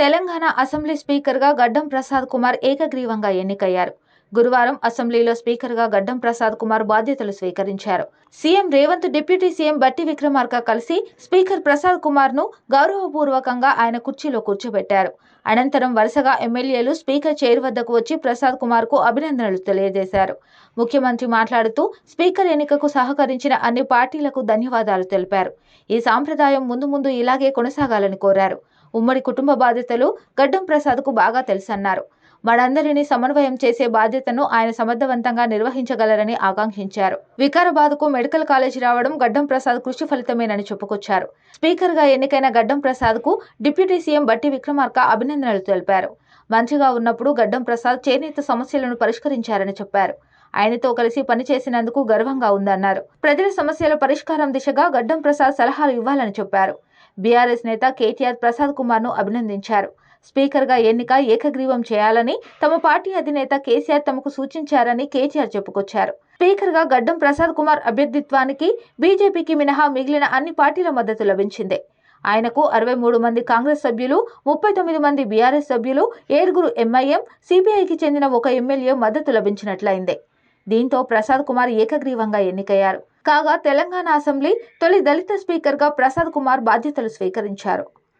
Telangana assembly స్పీకర్గా గడ్డం ప్రసాద్ కుమార్ ఏకగ్రీవంగా ఎన్నికయ్యారు. గురువారం అసెంబ్లీలో స్పీకర్గా గడ్డం ప్రసాద్ కుమార్ బాధ్యతలు స్వీకరించారు. సీఎం రేవంత్ డిప్యూటీ సీఎం బట్టి విక్రమార్క కలిసి స్పీకర్ ప్రసాద్ కుమార్ను గౌరవపూర్వకంగా ఆయన కుర్చీలో కూర్చోబెట్టారు. అనంతరం వరుసగా ఎమ్మెల్యేలు స్పీకర్ చైర్ వద్దకు వచ్చి ప్రసాద్ కుమార్కు అభినందనలు తెలియజేశారు. ముఖ్యమంత్రి మాట్లాడుతూ స్పీకర్ ఎన్నికకు సహకరించిన అన్ని పార్టీలకు ధన్యవాదాలు తెలిపారు. ఈ సాంప్రదాయం ముందు ముందు ఇలాగే కొనసాగాలని కోరారు. ఉమ్మడి కుటుంబ బాధ్యతలు గడ్డం ప్రసాద్కు బాగా తెలుసన్నారు. మనందరినీ సమన్వయం చేసే బాధ్యతను ఆయన సమర్థవంతంగా నిర్వహించగలరని ఆకాంక్షించారు. వికారాబాద్కు మెడికల్ కాలేజీ రావడం గడ్డం ప్రసాద్ కృషి ఫలితమేనని చెప్పుకొచ్చారు. స్పీకర్గా ఎన్నికైన గడ్డం ప్రసాద్కు డిప్యూటీ సీఎం బట్టి విక్రమార్క అభినందనలు తెలిపారు. మంత్రిగా ఉన్నప్పుడు గడ్డం ప్రసాద్ చేనేత సమస్యలను పరిష్కరించారని చెప్పారు. ఆయనతో కలిసి పనిచేసినందుకు గర్వంగా ఉందన్నారు. ప్రజల సమస్యల పరిష్కారం దిశగా గడ్డం ప్రసాద్ సలహాలు ఇవ్వాలని చెప్పారు. బీఆర్ఎస్ నేత కేటీఆర్ ప్రసాద్ కుమార్ను అభినందించారు. స్పీకర్గా ఎన్నిక ఏకగ్రీవం చేయాలని తమ పార్టీ అధినేత కేసీఆర్ తమకు సూచించారని కేటీఆర్ చెప్పుకొచ్చారు. స్పీకర్గా గడ్డం ప్రసాద్ కుమార్ అభ్యర్థిత్వానికి బీజేపీకి మినహా మిగిలిన అన్ని పార్టీల మద్దతు లభించింది. ఆయనకు అరవై మూడు మంది కాంగ్రెస్ సభ్యులు ముప్పై తొమ్మిది మంది బీఆర్ఎస్ సభ్యులు ఏడుగురు ఎంఐఎం సిపిఐకి చెందిన ఒక ఎమ్మెల్యే మద్దతు లభించినట్లయింది. దీంతో ప్రసాద్ కుమార్ ఏకగ్రీవంగా ఎన్నికయ్యారు. కాగా తెలంగాణ అసెంబ్లీ తొలి దళిత స్పీకర్గా ప్రసాద్ కుమార్ బాధ్యతలు స్వీకరించారు.